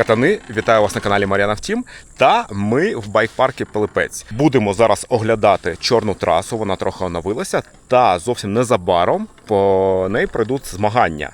Катани, вітаю вас на каналі Мар'яна Втім. Та ми в байк-паркі Пилипець. Будемо зараз оглядати чорну трасу. Вона трохи оновилася. Та зовсім незабаром по неї пройдуть змагання.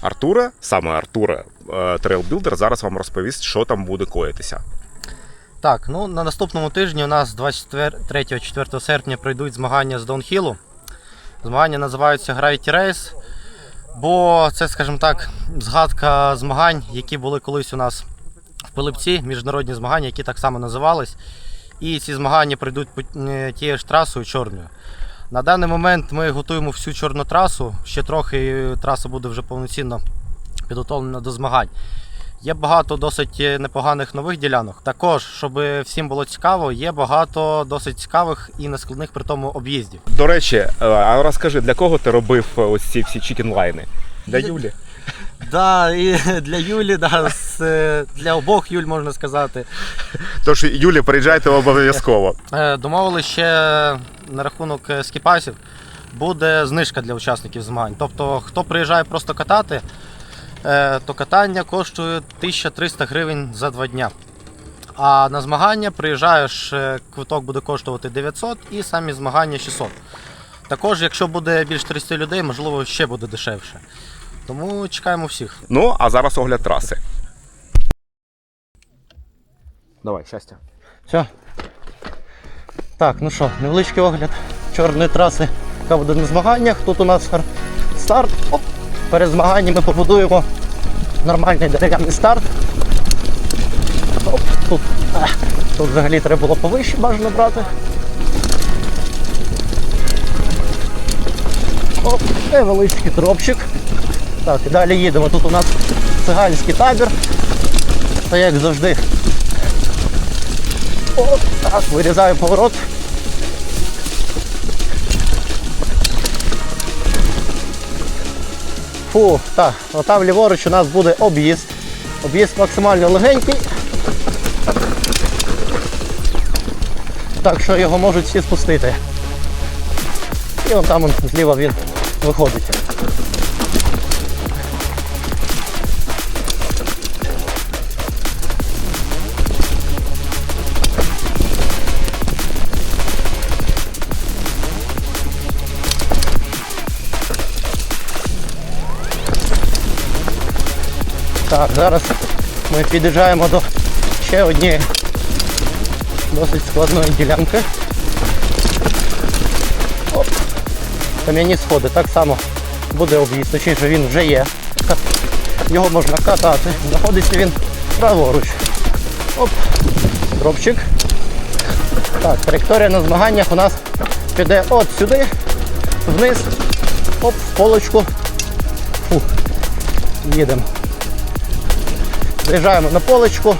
Артуре, саме Артуре, е, трейлбілдер, зараз вам розповість, що там буде коїтися. Так, ну на наступному тижні у нас 23-4 серпня пройдуть змагання з Даунхілу. Змагання називаються Gravity Race, бо це, скажімо так, згадка змагань, які були колись у нас в Пилипці, міжнародні змагання, які так само називались. І ці змагання пройдуть е, тією ж трасою чорною. На даний момент ми готуємо всю чорну трасу. Ще трохи траса буде вже повноцінно підготовлена до змагань. Є багато досить е, непоганих нових ділянок. Також, щоб всім було цікаво, є багато досить цікавих і нескладних при тому об'їздів. До речі, е, а розкажи, для кого ти робив е, ось ці всі чікінлайни? Для Юлі. Да, і для Юлі, да, з, для обох Юль можна сказати. Тож, Юлі, приїжджайте обов'язково. Е, Домовили ще на рахунок е, скіпасів. Буде знижка для учасників змагань. Тобто, хто приїжджає просто катати, е, то катання коштує 1300 гривень за два дня. А на змагання приїжджаєш, е, квиток буде коштувати 900 і самі змагання 600. Також, якщо буде більш 300 людей, можливо, ще буде дешевше. Тому чекаємо всіх. Ну, а зараз огляд траси. Давай, щастя. Все. Так, ну що, невеличкий огляд чорної траси, яка буде на змаганнях. Тут у нас старт. Оп. Перед змаганнями побудуємо нормальний дерев'яний старт. Оп, тут, тут взагалі треба було повище бажано брати. Оп, невеличкий дропчик. Так, далі їдемо. Тут у нас циганський табір. Та як завжди о, так, вирізаю поворот. Фу, так, отам ліворуч у нас буде об'їзд. Об'їзд максимально легенький. Так що його можуть всі спустити. І вон там он, зліва він виходить. Так, зараз ми під'їжджаємо до ще однієї досить складної ділянки. Оп. Кам'яні сходи. Так само буде об'їзд, точніше він вже є. Його можна катати. Знаходиться він праворуч. Оп, дропчик. Так, траєкторія на змаганнях у нас піде от сюди, вниз, оп, в полочку. Фух. Їдемо. Заїжджаємо на полочку.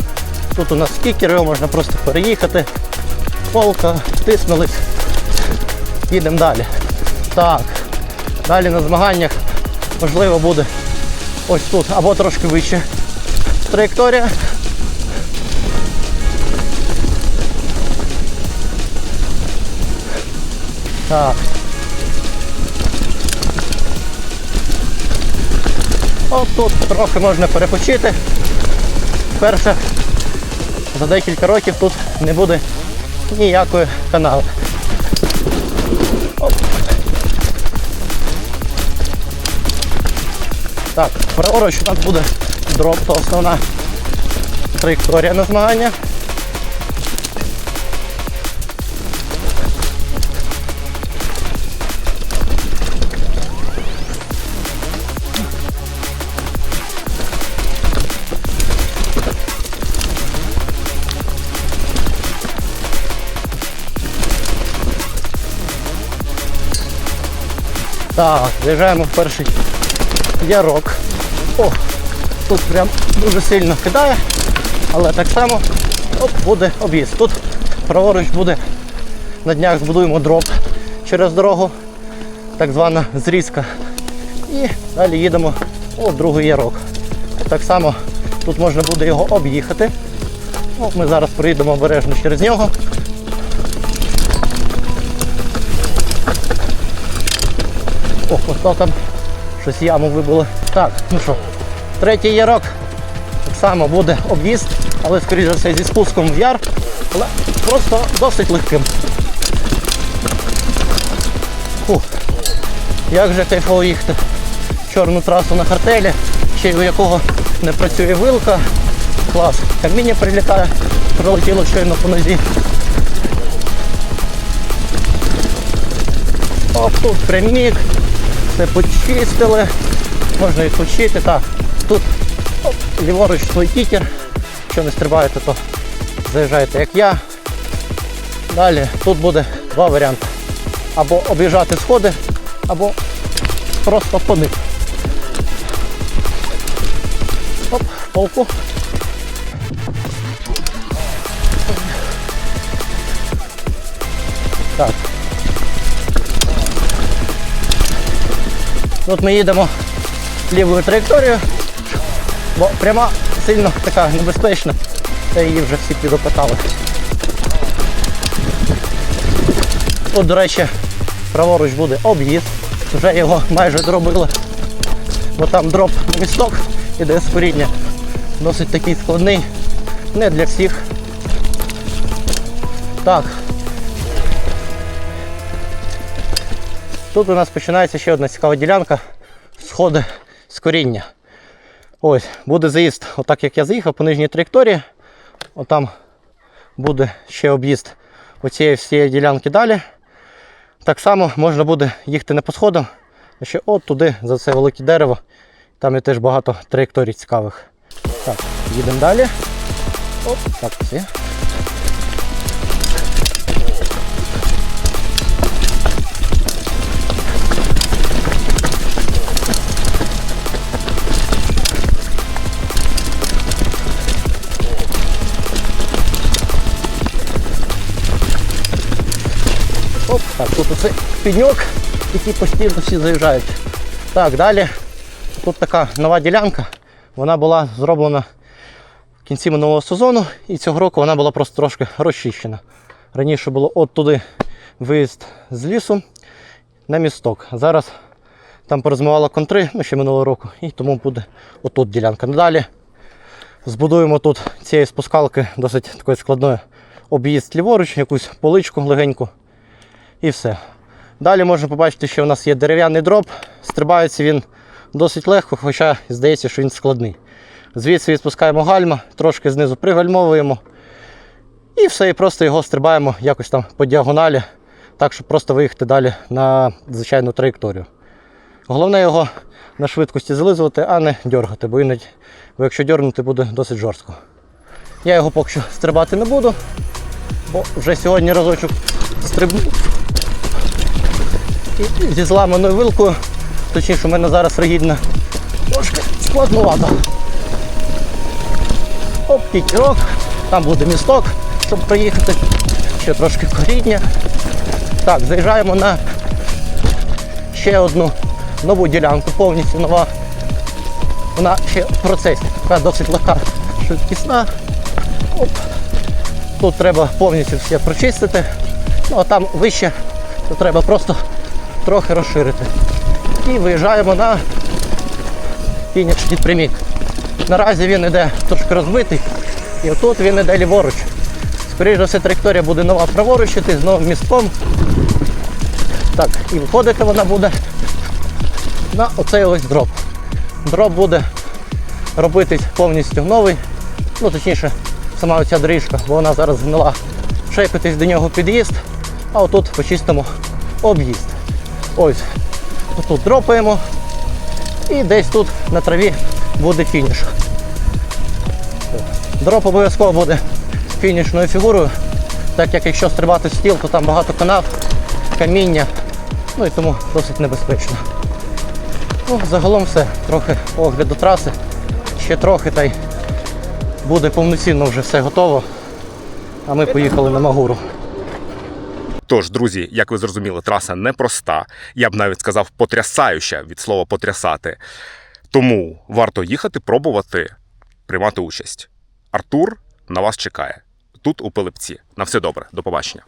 Тут у нас стікер, його можна просто переїхати. Полка, втиснулись. Їдемо далі. Так. Далі на змаганнях можливо буде ось тут або трошки вище траєкторія. Так. От тут трохи можна перепочити. Перше, за декілька років тут не буде ніякої канали. Оп. Так, праворуч у нас буде дроп, то основна траєкторія на змагання. Так, заїжджаємо в перший ярок. О, тут прям дуже сильно кидає, але так само оп, буде об'їзд. Тут праворуч буде на днях збудуємо дроп через дорогу, так звана зрізка. І далі їдемо у другий ярок. Так само тут можна буде його об'їхати. О, Ми зараз проїдемо обережно через нього. О, ось там щось яму вибило. Так, ну що, третій ярок. Так само буде об'їзд, але скоріш за все зі спуском в яр, але просто досить легким. Фух. Як же кайфово їхати чорну трасу на картелі, ще й у якого не працює вилка. Клас. Каміння прилітає, пролетіло щойно по нозі. Оп, тут прямік, почистили, можна відпочити. Так, тут оп, ліворуч свій кікер. Якщо не стрибаєте, то заїжджаєте як я. Далі тут буде два варіанти. Або об'їжджати сходи, або просто по них. Оп, полку. Так. Тут ми їдемо лівою траєкторією, бо пряма сильно така небезпечна, та її вже всі підопитали. Тут, до речі, праворуч буде об'їзд. Вже його майже зробили. Бо там дроп місток іде з коріння. Досить такий складний. Не для всіх. Так. Тут у нас починається ще одна цікава ділянка. Сходи з коріння. Ось, буде заїзд, отак як я заїхав по нижній траєкторії. Отам буде ще об'їзд оцієї всієї ділянки далі. Так само можна буде їхати не по сходам, а ще от туди, за це велике дерево. Там є теж багато траєкторій цікавих. Так, їдемо далі. Оп, так, все. Так, тут оце підньок, який постійно всі заїжджають. Так, далі. Тут така нова ділянка. Вона була зроблена в кінці минулого сезону і цього року вона була просто трошки розчищена. Раніше було от туди виїзд з лісу на місток. Зараз там порозмивала контри, ну ще минулого року, і тому буде отут ділянка. Надалі збудуємо тут цієї спускалки досить такої складної об'їзд ліворуч, якусь поличку легеньку і все. Далі можна побачити, що у нас є дерев'яний дроб. Стрибається він досить легко, хоча здається, що він складний. Звідси відпускаємо гальма, трошки знизу пригальмовуємо. І все, і просто його стрибаємо якось там по діагоналі, так, щоб просто виїхати далі на звичайну траєкторію. Головне його на швидкості зализувати, а не дергати, бо іноді, бо якщо дергнути, буде досить жорстко. Я його поки що стрибати не буду, бо вже сьогодні разочок стрибнув. Зі зламаною вилкою, точніше, у мене зараз ригідна, трошки складновато. Оп, кікерок, там буде місток, щоб проїхати. Ще трошки коріння. Так, заїжджаємо на ще одну нову ділянку, повністю нова. Вона ще в процесі, така досить легка, швидкісна. Оп. Тут треба повністю все прочистити. Ну а там вище, то треба просто трохи розширити. І виїжджаємо на фінішний прямік. Наразі він йде трошки розбитий, і отут він йде ліворуч. Скоріше за все, траєкторія буде нова праворуч, іти з новим містком. Так, і виходити вона буде на оцей ось дроп. Дроп буде робитись повністю новий. Ну, точніше, сама оця доріжка, бо вона зараз згнила. Шейпитись до нього під'їзд, а отут почистимо об'їзд. Ось, тут дропаємо. І десь тут на траві буде фініш. Дроп обов'язково буде фінішною фігурою, так як якщо стрибати стіл, то там багато канав, каміння, ну і тому досить небезпечно. Ну, загалом все, трохи огляду траси, ще трохи та й буде повноцінно вже все готово. А ми поїхали на Магуру. Тож, друзі, як ви зрозуміли, траса непроста. Я б навіть сказав потрясаюча від слова потрясати. Тому варто їхати, пробувати, приймати участь. Артур на вас чекає тут у Пилипці. На все добре, до побачення.